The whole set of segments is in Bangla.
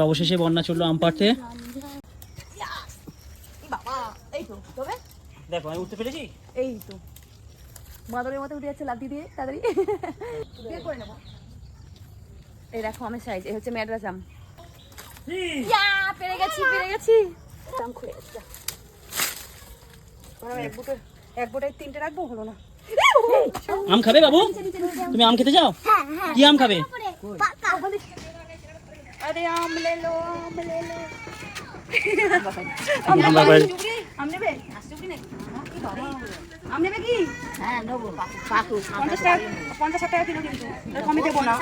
তো অবশেষে বন্যা চলল আম পাড়তে। বাবা এই তো দেখো আমি উঠতে পেরেছি? এই তো। বাদরের মতো উঠে যাচ্ছে দিয়ে তাড়াতাড়ি। বের করে নেব। এই দেখো আমের সাইজ এই হচ্ছে ম্যাডরাস আম। ইয়া পেরে গেছি পেরে গেছি। আম খুলে গেছে এক বুটো এক বুটায় তিনটে রাখব? হলো না। আম খাবে বাবু? তুমি আম খেতে যাও? কি আম খাবে? আরে আম লে লো আম লে লো আম বাবার আম নেবে আসছে নাকি কি হ্যাঁ নেব পঞ্চাশ টাকা পঞ্চাশ ষাট টাকা কিলো কিন্তু কমে দেবো না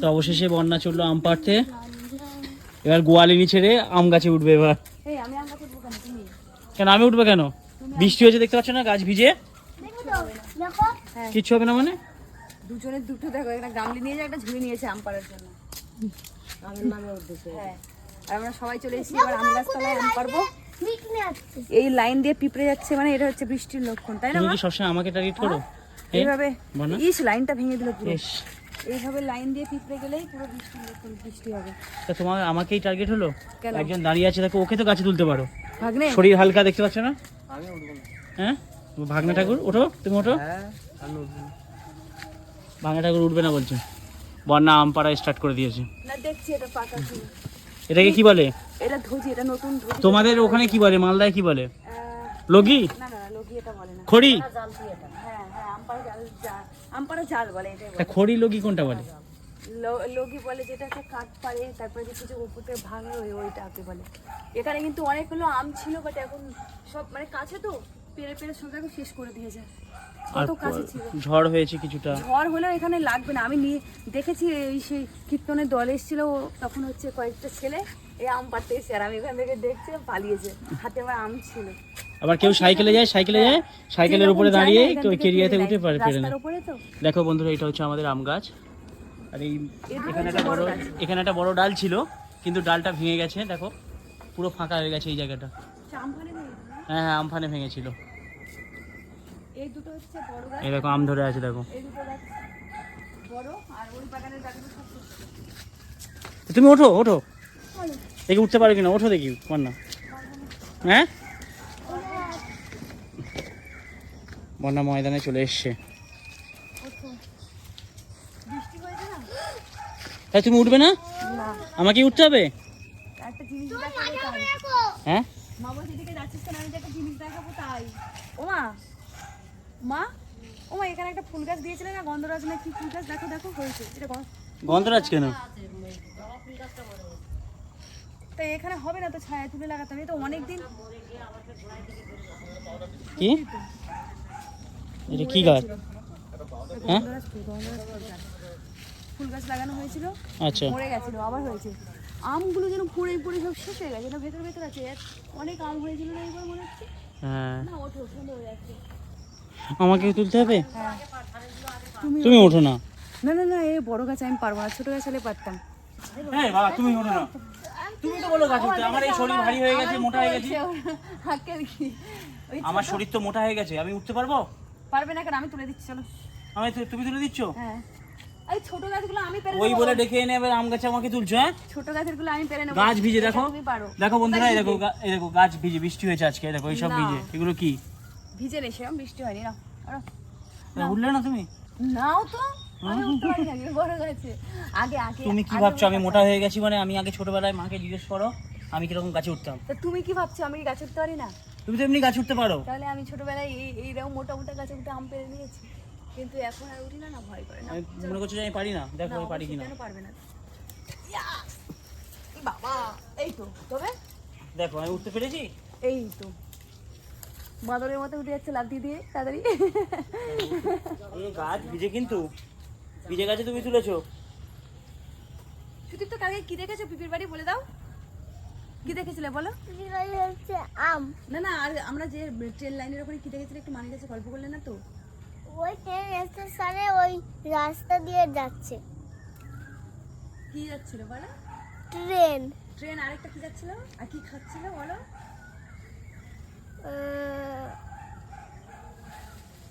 তো অবশেষে বন্যা চলল আম পাড়তে। এবার গোয়ালিনি ছেড়ে আম গাছে উঠবে এবার। এই আমি আম গাছে ঢুকানো তুমি? কেন আমি উঠবে কেন? বৃষ্টি হয়েছে দেখতে পাচ্ছ না গাছ ভিজে? কিচ্ছু হবে না মানে? দুজনের দুটো দেখো একটা গামলি নিয়ে যায় একটা ঝুড়ি নিয়েছে আম পাড়ার জন্য। হ্যাঁ আর আমরা সবাই চলে এসেছি এবার আম গাছতলায় আম পারব এই লাইন দিয়ে পিঁপড়ে যাচ্ছে মানে এটা হচ্ছে বৃষ্টির লক্ষণ তাই না সবসময় আমাকে টার্গেট করো? এইভাবে বলো। ইস লাইনটা ভেঙে দিল পুরো। ইস, এইভাবে লাইন দিয়ে পিঁপড়ে গেলেই পুরো বৃষ্টির লক্ষণ বৃষ্টি হবে। তা তোমার আমাকেই টার্গেট হলো? কেন? একজন দাঁড়িয়ে আছে দেখো ওকে তো গাছে তুলতে পারো। ভাগ্নে? শরীর হালকা দেখতে পাচ্ছ না? হ্যাঁ? ভাগনা ঠাকুর ওঠো তুমি ওঠো। ভাগনা ঠাকুর উঠবে না বলছে। বন্যা আম পাড়া স্টার্ট করে দিয়েছে। না দেখছি এটা পাকা এটাকে কি বলে? এটা ধুজি এটা নতুন ধুজি তোমাদের ওখানে কি বলে? মালদায় কি বলে? লগি? না না লগি এটা বলে না। খড়ি? হ্যাঁ হ্যাঁ আমপাড়া জাল জাল আমপাড়া জাল বলে এটাই তা বলে খড়ি লগি কোনটা বলে? লো- লগি বলে যেটা একটা কাঠ পারে তারপরে যে কিছু উপর থেকে ভাঙে ওই ওইটাকে বলে। এখানে কিন্তু অনেকগুলো আম ছিল বাট এখন সব মানে কাছে তো? পেরে পেরে সবটাকে শেষ করে দিয়েছে আর কত কাছে ছিল। ঝড় হয়েছে কিছুটা। ঝড় হলেও এখানে লাগবে না। আমি নিয়ে দেখেছি এই সেই কীর্তনের দল এসেছিল তখন হচ্ছে কয়েকটা ছেলে এই আম পাড়তে এসে আর আমি এখান থেকে দেখছি পালিয়েছে। হাতে আমার আম ছিল। আবার কেউ সাইকেলে যায় সাইকেলে যায় সাইকেলের উপরে দাঁড়িয়ে কেউ কেরিয়াতে উঠে পারে পেরে তো। দেখো বন্ধুরা এটা হচ্ছে আমাদের আম গাছ। আর এই এখানে একটা বড় এখানে একটা বড় ডাল ছিল কিন্তু ডালটা ভেঙে গেছে দেখো। পুরো ফাঁকা হয়ে গেছে এই জায়গাটা। হ্যাঁ হ্যাঁ আমফানে ভেঙেছিল। এই দুটো হচ্ছে বড় গাছ। এই দেখো আম ধরে আছে দেখো। এই দুটো গাছ বড় আর ওই বাগানের গাছগুলো সব ছোট। তুমি ওঠো ওঠো। দেখি উঠতে পারো কিনা ওঠো দেখি বন্যা হ্যাঁ? বন্যা ময়দানে চলে এসছে। বৃষ্টি হয়েছে না? তাই তুমি উঠবে না? না। আমাকে উঠতে হবে? হ্যাঁ? মা বলছে এদিকে যাচ্ছিস কেন আমি একটা জিনিস দেখাবো তাই। ও মা ও মা এখানে একটা ফুল গাছ দিয়েছিলে না গন্ধরাজ না কি ফুল গাছ? দেখো দেখো হয়েছে এটা গন্ধরাজ কেন? তো এখানে হবে না তো ছায়া তুলে লাগাতে হবে তো অনেক দিন কি এটা কি গাছ? হ্যাঁ? ফুল গাছ। লাগানো হয়েছিল আচ্ছা। মরে গেছিল আবার হয়েছে। আমগুলো যেন পড়ে পড়ে সব শেষ হয়ে গেছে না ভেতর ভেতর আছে অনেক আম হয়েছিল না এবার মনে হচ্ছে? হ্যাঁ। না ওঠো সুন্দর হয়ে যাচ্ছে। আমাকে তুলতে হবে? হ্যাঁ। তুমি ওঠো না। না না না এই বড় গাছ আমি পারব না ছোট গাছ হলে পারতাম। হ্যাঁ বাবা তুমি ওঠো না। তুমি তো বলো গাছ উঠতে আমার এই শরীর ভারী হয়ে গেছে মোটা হয়ে গেছে। আমার শরীর তো মোটা হয়ে গেছে আমি উঠতে পারব? পারবে না কেন? আমি তুলে দিচ্ছি চলো। আমি তুমি তুলে দিচ্ছ? হ্যাঁ। এই ছোট গাছগুলো আমি পেরে ওই বলে ডেকে এনে এবার আম গাছে আমাকে তুলছো হ্যাঁ? ছোট আমি পেরে নেব। গাছ ভিজে দেখো। দেখো বন্ধুরা এই দেখো এই দেখো গাছ ভিজে বৃষ্টি হয়েছে আজকে দেখো এইসব। ভিজে। এগুলো কি? ভিজে নেই সেরকম বৃষ্টি হয়নি না উঠলে না তুমি? নাও তো। তুমি কি ভাবছ আমি মোটা হয়ে গেছি মানে আমি আগে ছোটবেলায় মাকে জিজ্ঞেস করো আমি কীরকম গাছে উঠতাম? তুমি কি ভাবছ আমি গাছ উঠতে পারি না? তুমি তো এমনি গাছ উঠতে পারো। তাহলে আমি ছোটবেলায় এই এইরকম মোটা মোটা গাছে উঠে আম পেরে নিয়েছি। কিন্তু এখন আর উঠি না না ভয় করে না। মনে করছ আমি পারি না? দেখো আমি পারি কিনা। পারবে না? ইয়া! বাবা এই তো তবে? দেখো আমি উঠতে পেরেছি? এই তো। বাদরের মতো উঠে যাচ্ছে লাঠি দিয়ে দিয়ে তাড়াতাড়ি। এই গাছ ভিজে কিন্তু। ভিজে গাছে তুমি তুলেছো। সুদীপ তো কালকে কি দেখেছ? পিপির বাড়ি বলে দাও। কি দেখেছিলে বলো? হচ্ছে আম। না না আর আমরা যে ট্রেন লাইনের ওখানে কি দেখেছিলে? একটু মানির গেছে গল্প করলে না তো? ওই ট্রেন স্টেশনে ওই রাস্তা দিয়ে যাচ্ছে। কি যাচ্ছিল বলো? ট্রেন। ট্রেন আরেকটা কি যাচ্ছিল? আর কি খাচ্ছিল বলো আহ, এই উঠে গেছে দেখো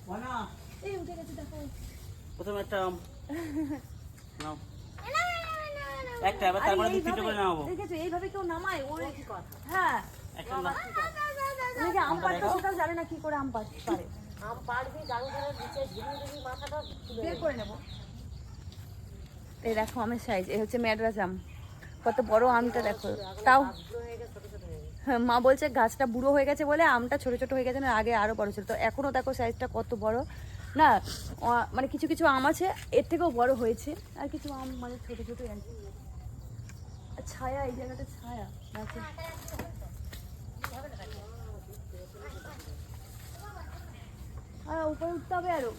প্রথমে একটা নাও এবার তারপরে দু তিনটে এইভাবে- করে নামাবো দেখেছ এইভাবে কেউ নামায় ওর হ্যাঁ একটা না উনি আম পাড়তে সেটাও জানে না কি করে আম পাড় পারে আম পাড়বি গান ধরে নিচে ঝিরি ঝিরি মাথাটা বের করে নেব এই দেখো আমের সাইজ এই হচ্ছে ম্যাডরাস আম কত বড় আমটা দেখো তাও মা বলছে গাছটা বুড়ো হয়ে গেছে বলে আমটা ছোট ছোট হয়ে গেছে, না, আগে আরও বড় ছিল। তো এখনও দেখো সাইজটা কত বড়। না মানে কিছু কিছু আম আছে, এর থেকেও বড় হয়েছে, আর কিছু আম মানে ছোট ছোট ছায়া, এই জায়গাটা ছায়া আর উপরে উঠতে হবে আরও।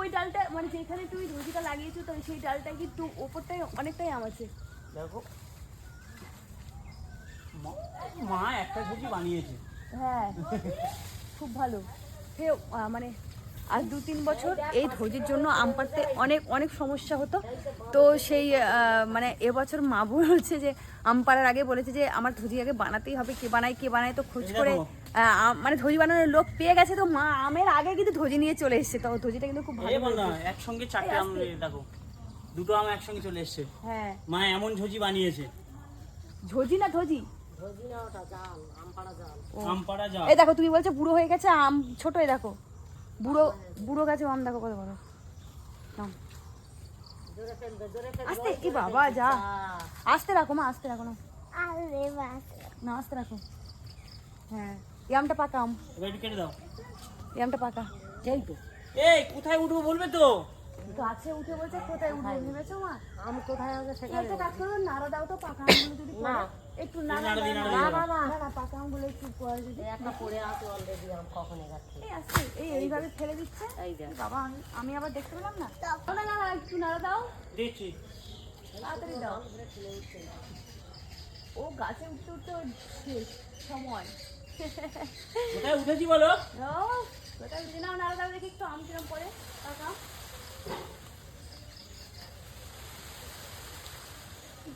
ওই ডালটা মানে যেখানে তুমি ধুজিটা লাগিয়েছো তো সেই ডালটা কিন্তু ওপরটাই অনেকটাই আম আছে। দেখো। মা- একটা সবজি বানিয়েছে। হ্যাঁ খুব ভালো। সে মানে আর দু তিন বছর এই ধৈর্যের জন্য আম পাড়তে অনেক অনেক সমস্যা হতো। তো সেই মানে এবছর মা বলছে যে আম পাড়ার আগে বলেছে যে আমার ধুজি আগে বানাতেই হবে কে বানায় কে বানায় তো খোঁজ করে মানে ধজি বানানোর লোক পেয়ে গেছে তো মা আমের আগে কিন্তু ধজি নিয়ে চলে এসেছে। তো ধজিটা কিন্তু খুব ভালো একসঙ্গে চারটে আম দেখো। দুটো আম একসঙ্গে চলে এসছে। হ্যাঁ। মা এমন ঝুজি বানিয়েছে। ঝজি না ধজি এই দেখো তুমি বলছো বুড়ো হয়ে গেছে আম ছোট এই দেখো। বুড়ো বুড়ো গাছে আম দেখো কত বড়। আস্তে কি বাবা যা। আস্তে রাখো মা আস্তে রাখো না না আস্তে রাখো। হ্যাঁ এই আমটা পাকা আম। কেটে দাও। এই আমটা পাকা। এই তো। এই কোথায় উঠবো বলবে তো? গাছে উঠে বলছে কোথায় উঠবে ভেবেছো মা? আম কোথায় আছে সেখানে একটা কাজ করো নাড়া দাও তো পাকা আমগুলো যদি না। একটু নাড়া না। না না না পাকা আমগুলো একটু পরে যদি এই একটা পড়ে আছে অলরেডি আম কখন গাছে এই আসছে এই এইভাবে ফেলে দিচ্ছে। এই বাবা আমি আমি আবার দেখতে পেলাম না। না না না একটু নাড়া দাও। দিচ্ছি তাড়াতাড়ি দাও। ও গাছে উঠতে উঠতে শেষ সময়। কোথায় উঠেছি বলো? ও কোথায় উঠে নাও নাড়া দাও দেখি একটু আম কিরম পরে কাকা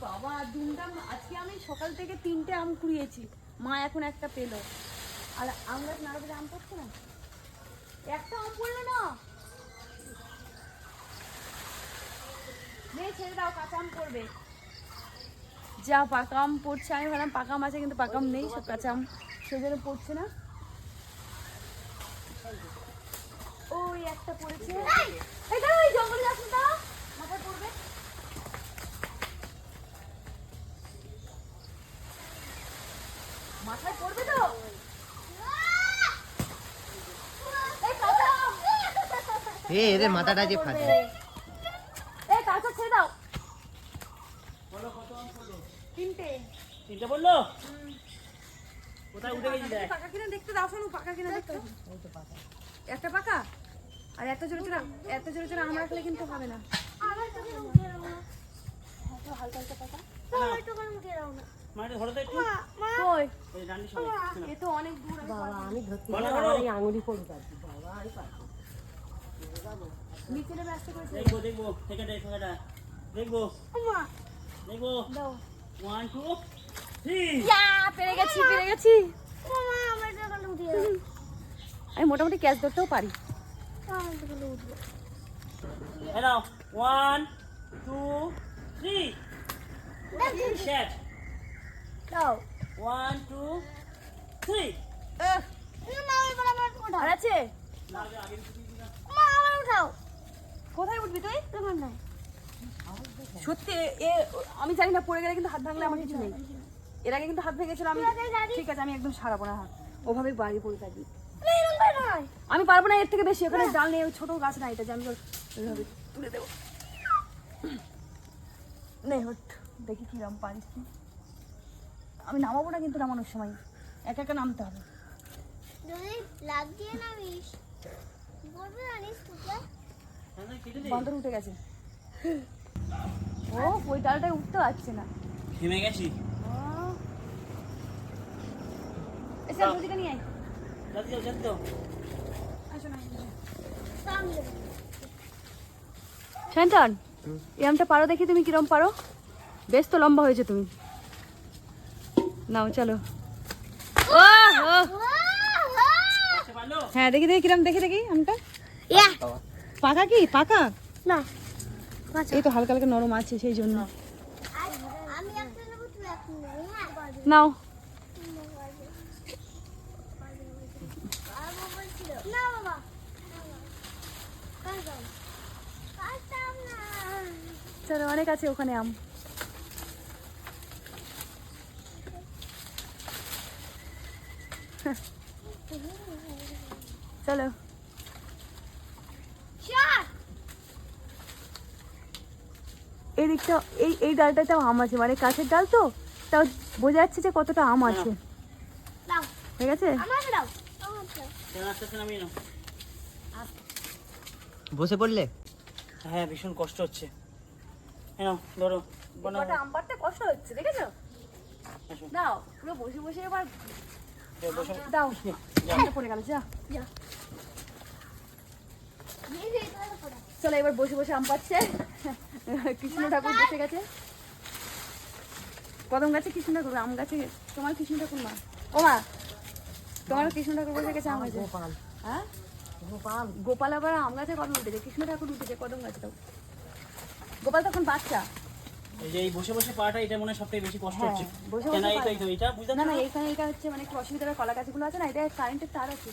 বাবা দুমটা আজকে আমি সকাল থেকে তিনটে আম কুড়িয়েছি। মা এখন একটা পেল। আর আম গাছ নাড়া দিলে আম পড়ছে না? একটা আম পড়ল না? মেয়ে ছেড়ে দাও কাঁচা আম পড়বে। যা পাকা আম পড়ছে, আমি ভাবলাম পাকা আম আছে, কিন্তু পাকা আম নেই, সব কাঁচা আম। সেই জন্য পড়ছে না। ওই একটা পড়েছে। এই জঙ্গলে যাস না মাথায় পড়বে? মাথায় পড়বে তো। এ এদের মাথাটা যে ফাটে। এই কাঁচা ছেড়ে দাও বলো কত আম পড়ল তিনটে। তিনটে বলল? কোথায় উঠে গেছি পাকা কিনা দেখতে দাও শোনো পাকা কিনা দেখতে। একটা পাকা? আর এত জোরে জোরে এত জোরে জোরে আম রাখলে কিন্তু হবে না। আমার মুখে দাও না। হালকা হালকা পাকা। আমার তোকে মুখে দাও না। দেখব দেখব ওয়ান টু পেরে গেছি পেরে গেছি। মা আমার তোকে উঠে দাও। আমি মোটামুটি ক্যাচ ধরতেও পারি। ওয়ান টু থ্রি ক্যাচ দাও ওয়ান টু থ্রি উঠাও আর আছে? উঠাও। কোথায় উঠবি তুই? তোমার নাই। সত্যি এ- আমি জানি না পড়ে গেলে কিন্তু হাত ভাঙলে আমার কিছু নেই। এর আগে কিন্তু হাত ভেঙেছিল আমি ঠিক আছে আমি একদম সারাবো না হাত। ওভাবে বাড়ি পড়ে থাকি। আমি পারব না এর থেকে বেশি ওখানে ডাল নেই ওই ছোট গাছ না এটা যে আমি তুলে দেবো। নে হট দেখি কিরম পারিস তুই। আমি নামাবো না কিন্তু নামানোর সময়। একা একা নামতে হবে। যদি লাগ দিয়ে নামিস বলবে জানিস বান্দর উঠে গেছে। ও ওই ডালটায় উঠতে পারছে না। থেমে গেছি। এসে নদীটা নিয়ে আয়। যাতে যাও যাতে আসো না। সামনে। শান্তন এই আমটা পারো দেখি তুমি কিরম পারো? বেশ তো লম্বা হয়েছে তুমি। নাও চলো। ও হ্যাঁ দেখি দেখি কিরম দেখি দেখি আমটা। পাকা কি? পাকা? না এই তো হালকা হালকা নরম আছে সেই জন্য। নাও। চলো অনেক আছে ওখানে আম চলো চল এই এই এই ডালটাতেও আম আছে মানে কাছের ডাল তো তাও বোঝা যাচ্ছে যে কতটা আম আছে ঠিক আছে বসে পড়লে হ্যাঁ ভীষণ কষ্ট হচ্ছে হ্যাঁ ধরো আম পাড়তে কষ্ট হচ্ছে দেখেছ। দাও পুরো বসে বসে এবার দাও পড়ে গেল যা এই যে চলো এবার বসে বসে আম পাচ্ছে। কৃষ্ণ ঠাকুর বসে গেছে। কদম গাছে কৃষ্ণ ঠাকুর আম গাছে তোমার কৃষ্ণ ঠাকুর মা। ও মা তোমার কৃষ্ণ ঠাকুর বসে গেছে আম গাছে। গোপাল। হ্যাঁ? গোপাল। গোপাল আবার আম গাছে কদম উঠেছে কৃষ্ণ ঠাকুর উঠেছে কদম গাছে গোপাল তখন বাচ্চা। এই যে এই বসে বসে পাটা এটা মনে সবথেকে বেশি কষ্ট হ্যাঁ, হচ্ছে। কেন তো এটা বুঝতে না না এখানে এটা হচ্ছে মানে একটু অসুবিধা কলা গাছগুলো আছে না এটা কারেন্টের তার আছে।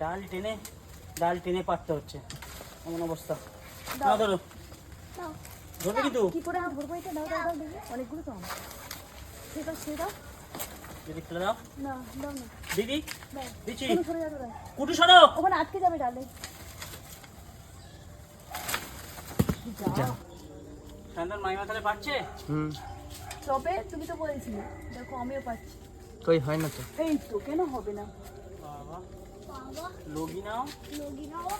ডাল টেনে ডাল টেনে পারতে হচ্ছে। এমন অবস্থা। না ধরো। ধরবে কিন্তু। কি করে আমি ধরবো এটা? দাও দাও দাও অনেকগুলো তো। আম সে দাও সে দাও। যদি ফেলে দাও। না দাও না। দিদি দিচ্ছি। কুটু সরো। ওখানে আটকে যাবে ডালে। সান্তান মাইমা তাহলে পাচ্ছে? হুম। তবে তুমি তো বলেছিলে দেখো আমিও পাচ্ছি। কই হয় না তো। এই তো কেন হবে না? বাবা লগি নাও লগি নাও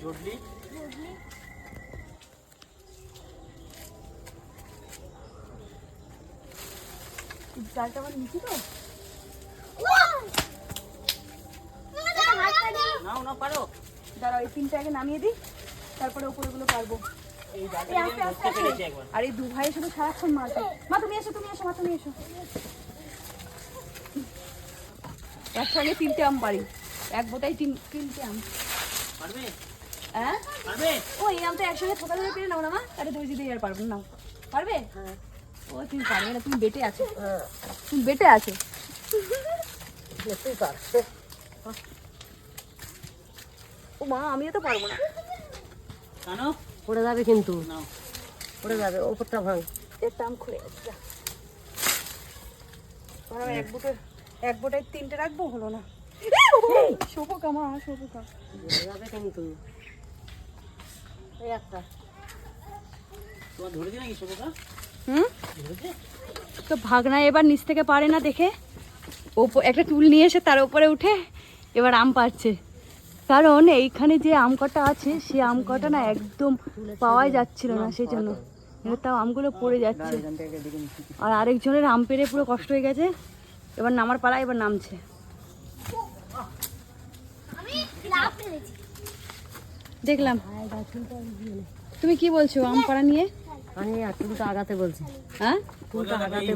জটলি লগি ডালটা আমার নিচে তো। নাও নাও পারো। দাঁড়াও এই তিনটা আগে নামিয়ে দিই তারপরে উপরেগুলো পারব। আর এই দু ভাই শুধু সারাক্ষণ মা তুমি এসো তুমি এসো মা তুমি এসো। একসঙ্গে তিনটে আম পারি এক বোটাই তিন তিনটে আম। পারবে? হ্যাঁ? পারবে? ও এই আমটা একসঙ্গে থোকা ধরে পেরে নাও না মা। তাহলে তুমি যদি আর পারব না পারবে? ও তুমি পারবে না তুমি বেটে আছো। তুমি বেটে আছো। পার ও মা আমিও তো পারব না। কেন? পড়ে যাবে কিন্তু। নাও। পড়ে যাবে ওপরটা ভাঙ। একটা আম খুলে আর এক বুটের এক বুটের তিনটে রাখব হলো না। তো ভাগনা এবার নিচ থেকে পারে না দেখে। একটা টুল নিয়ে এসে তার উপরে উঠে এবার আম পাড়ছে। কারণ এইখানে যে আম কটা আছে সেই আম কটা না একদম পাওয়াই যাচ্ছিল না সেই জন্য। তাও আমগুলো পড়ে যাচ্ছে। আর আরেকজনের আম পেড়ে পুরো কষ্ট হয়ে গেছে। এবার নামার পালা এবার নামছে আমি লাভ ফেলেছি দেখলাম। তুমি কি বলছো? আম পাড়া নিয়ে? আমি আগাতে বলছি। হ্যাঁ?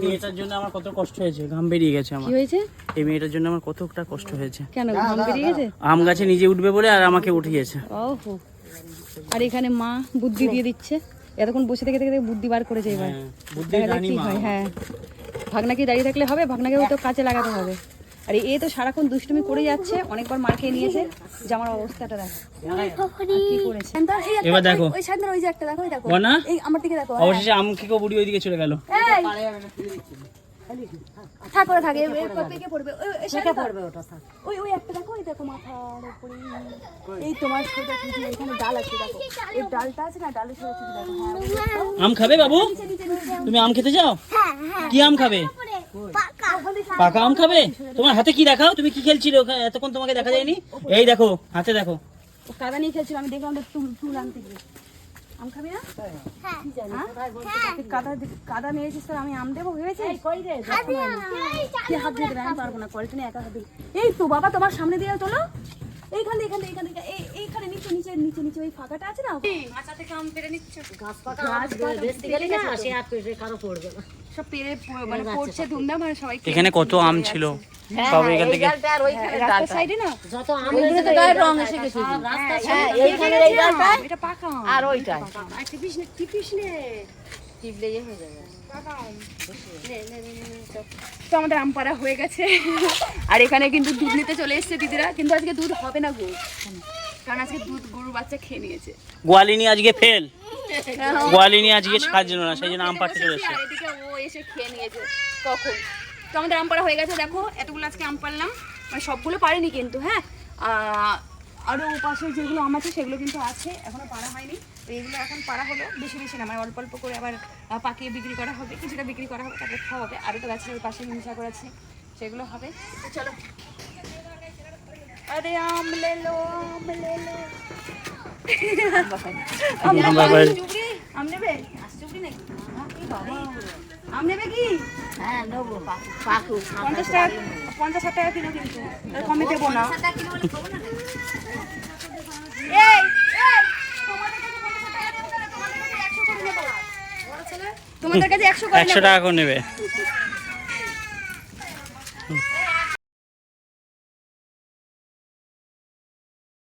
মেয়েটার জন্য আমার কত কষ্ট হয়েছে। ঘাম বেরিয়ে গেছে কি হয়েছে? এই মেয়েটার জন্য আমার কতটা কষ্ট হয়েছে। কেন ঘাম বেরিয়ে গেছে? আম গাছে নিজে উঠবে বলে আর আমাকে উঠিয়েছে। ওহো। আর এখানে মা বুদ্ধি দিয়ে দিচ্ছে। এতক্ষণ বসে থেকে থেকে বুদ্ধি বার করেছে এবার। বুদ্ধি হয় হ্যাঁ। ভাগনাকে দাঁড়িয়ে থাকলে হবে? ভাগনাকে তো কাজে লাগাতে হবে। আর এ তো সারাক্ষণ দুষ্টুমি করে যাচ্ছে অনেকবার মার খেয়ে নিয়েছে। জামার অবস্থাটা দেখো। কি করেছে? এবার দেখো। ওই- ওই ওই যে একটা দেখো ওই দেখো। না? এই আমার দিকে দেখো হ্যাঁ। অবশেষে আম খেকো বুড়ি ওইদিকে চলে গেল। থাক করে থাকে পেকে পড়বে। ওই ওই পড়বে ওটা ওই ওই একটা দেখো ওই দেখো মাথার উপরে। এই তোমার সোজা কিছু এখানে ডাল আছে দেখো। এই ডালটা আছে না ডালের সোজা কিছু দেখো। হ্যাঁ দেখো। আম খাবে বাবু? তুমি আম খেতে যাও হ্যাঁ হ্যাঁ। কি আম খাবে? পাকা। আম খাবে? তোমার হাতে কি দেখাও? তুমি কি খেলছিলে এতক্ষণ তোমাকে দেখা যায়নি? এই দেখো হাতে দেখো। ও কাদা নিয়ে খেলছিল? আমি দেখলাম তো টুল টুল আনতে গিয়ে। আম খাবি না? হ্যাঁ। হ্যাঁ? কাদা কাদা নিয়েছিস তোর আমি আম দেবো এই কি হাত দিয়ে দেবে? আমি পারব না কলটা নিয়ে একা হাত দিয়ে এই তো বাবা তোমার সামনে দিয়ে তোলো এইখান থেকে এইখান থেকে এইখান থেকে এই নিচে নিচে ওই ফাঁকাটা আছে না? মাচা থেকে আম পেরে নিচ্ছে। গাছ পাকা আম বেচতে গেলে না সে আর পেটে কারও পড়বে না। সব পেরে মানে পড়ছে ধুমধাম আর সবাই এখানে কত আম ছিল? সব এখান থেকে রাস্তার সাইডে না? যত আম হয়েছে গায়ের রং এসে গেছে। রাস্তা এইখানে এই গাছটায় এটা পাকা আম। আর ওইটাই। আর টিপিস নে টিপিস নে? টিপলে ইয়ে হয়ে যাবে। তো আমাদের আম পাড়া হয়ে গেছে। আর এখানে কিন্তু দুধ নিতে চলে এসেছে দিদিরা কিন্তু আজকে দুধ হবে না গো। কারণ আজকে দুধ গরুর বাচ্চা খেয়ে নিয়েছে। গোয়ালিনী আজকে ফেল গোয়ালিনী আজকে সাজলো না সেই জন্য আম পাড়তে চলে এসেছে। এদিকে ও এসে খেয়ে নিয়েছে কখন? তো আমাদের আম পাড়া হয়ে গেছে দেখো এতগুলো আজকে আম পারলাম মানে সবগুলো পারিনি কিন্তু হ্যাঁ? আহ, আরও পাশে যেগুলো আম আছে সেগুলো কিন্তু আছে এখনও পারা হয়নি। তো এগুলো এখন পারা হলো বেশি বেশি না মানে অল্প অল্প করে আবার পাকিয়ে বিক্রি করা হবে কিছুটা বিক্রি করা হবে তারপরে খাওয়া হবে। আরও তো গাছের পাশে হিংসা করে আছে সেগুলো হবে। চলো আরে আম লে লো আম লে লো আম নেবে নাকি আম নেবে কি হ্যাঁ নেব পাকু পঞ্চাশ টাকা পঞ্চাশ ষাট টাকা কিলো কিন্তু কমে দেবো না এই, এই, তোমাদের কাছে টাকা নেব না, তোমাদের কাছে একশো করে নেব। তোমাদের কাছে একশো করে একশো নেব। টাকা করে নেবে।